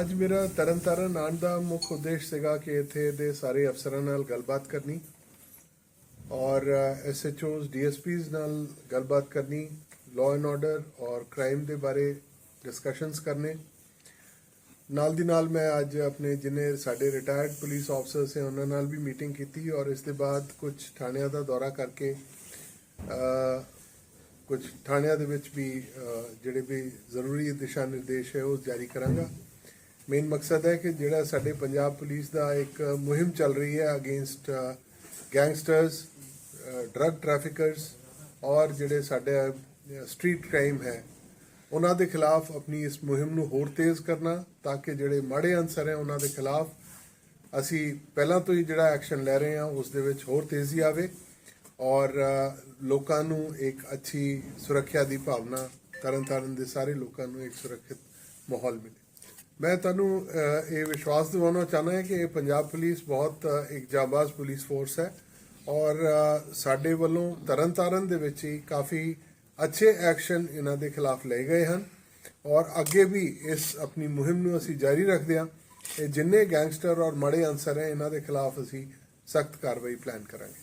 ਅੱਜ ਮੇਰਾ ਤਰਨਤਾਰਨ ਆਉਣ ਦਾ ਮੁੱਖ ਉਦੇਸ਼ ਸੀਗਾ ਕਿ ਇੱਥੇ ਦੇ ਸਾਰੇ ਅਫਸਰਾਂ ਨਾਲ ਗੱਲਬਾਤ ਕਰਨੀ ਔਰ ਐਸਐਚਓਜ਼ ਡੀਐਸਪੀਜ਼ ਨਾਲ ਗੱਲਬਾਤ ਕਰਨੀ ਲਾਅ ਐਂਡ ਆਰਡਰ ਔਰ ਕ੍ਰਾਈਮ ਦੇ ਬਾਰੇ ਡਿਸਕਸ਼ਨਸ ਕਰਨੇ। ਨਾਲ ਦੀ ਨਾਲ ਮੈਂ ਅੱਜ ਆਪਣੇ ਜਿਨੇ ਸਾਡੇ ਰਿਟਾਇਰਡ ਪੁਲਿਸ ਆਫਸਰਸ ਹੈ, ਉਹਨਾਂ ਨਾਲ ਵੀ ਮੀਟਿੰਗ ਕੀਤੀ ਔਰ ਇਸ ਦੇ ਬਾਅਦ ਕੁਝ ਥਾਣਿਆਂ ਦਾ ਦੌਰਾ ਕਰਕੇ ਕੁਝ ਥਾਣਿਆਂ ਦੇ ਵਿੱਚ ਵੀ ਜਿਹੜੇ ਵੀ ਜ਼ਰੂਰੀ ਦਿਸ਼ਾ ਨਿਰਦੇਸ਼ ਹੈ, ਉਹ ਜਾਰੀ ਕਰਾਂਗਾ। ਮੇਨ ਮਕਸਦ ਹੈ ਕਿ ਜਿਹੜਾ ਸਾਡੇ ਪੰਜਾਬ ਪੁਲਿਸ ਦਾ ਇੱਕ ਮੁਹਿੰਮ ਚੱਲ ਰਹੀ ਹੈ ਅਗੇਂਸਟ ਗੈਂਗਸਟਰਸ ਡਰੱਗ ਟ੍ਰੈਫਿਕਰਸ ਔਰ ਜਿਹੜੇ ਸਾਡੇ ਸਟਰੀਟ ਕ੍ਰਾਈਮ ਹੈ, ਉਹਨਾਂ ਦੇ ਖਿਲਾਫ ਆਪਣੀ ਇਸ ਮੁਹਿੰਮ ਨੂੰ ਹੋਰ ਤੇਜ਼ ਕਰਨਾ ਤਾਂ ਕਿ ਜਿਹੜੇ ਮਾੜੇ ਅਨਸਰ ਹੈ, ਉਹਨਾਂ ਦੇ ਖਿਲਾਫ ਅਸੀਂ ਪਹਿਲਾਂ ਤੋਂ ਹੀ ਜਿਹੜਾ ਐਕਸ਼ਨ ਲੈ ਰਹੇ ਹਾਂ, ਉਸ ਦੇ ਵਿੱਚ ਹੋਰ ਤੇਜ਼ੀ ਆਵੇ। ਔਰ ਲੋਕਾਂ ਨੂੰ ਇੱਕ ਅੱਛੀ ਸੁਰੱਖਿਆ ਦੀ ਭਾਵਨਾ ਤਰਨਤਾਰਨ ਦੇ ਸਾਰੇ ਲੋਕਾਂ ਨੂੰ ਇੱਕ ਸੁਰੱਖਿਅਤ ਮਾਹੌਲ ਮਿਲੇ। ਮੈਂ ਤੁਹਾਨੂੰ ਇਹ ਵਿਸ਼ਵਾਸ ਦਿਵਾਉਣਾ ਚਾਹੁੰਦਾ ਹਾਂ ਕਿ ਇਹ ਪੰਜਾਬ ਪੁਲਿਸ ਬਹੁਤ ਇੱਕ ਜਾਬਾਜ਼ ਪੁਲਿਸ ਫੋਰਸ ਹੈ ਔਰ ਸਾਡੇ ਵੱਲੋਂ ਤਰਨਤਾਰਨ ਦੇ ਵਿੱਚ ਹੀ ਕਾਫੀ ਅੱਛੇ ਐਕਸ਼ਨ ਇਹਨਾਂ ਦੇ ਖਿਲਾਫ ਲਏ ਗਏ ਹਨ ਔਰ ਅੱਗੇ ਵੀ ਇਸ ਆਪਣੀ ਮੁਹਿੰਮ ਨੂੰ ਅਸੀਂ ਜਾਰੀ ਰੱਖਦੇ ਹਾਂ ਇਹ ਜਿੰਨੇ ਗੈਂਗਸਟਰ ਔਰ ਮਾੜੇ ਅਨਸਰ ਹੈ, ਇਹਨਾਂ ਦੇ ਖਿਲਾਫ ਅਸੀਂ ਸਖਤ ਕਾਰਵਾਈ ਪਲਾਨ ਕਰਾਂਗੇ।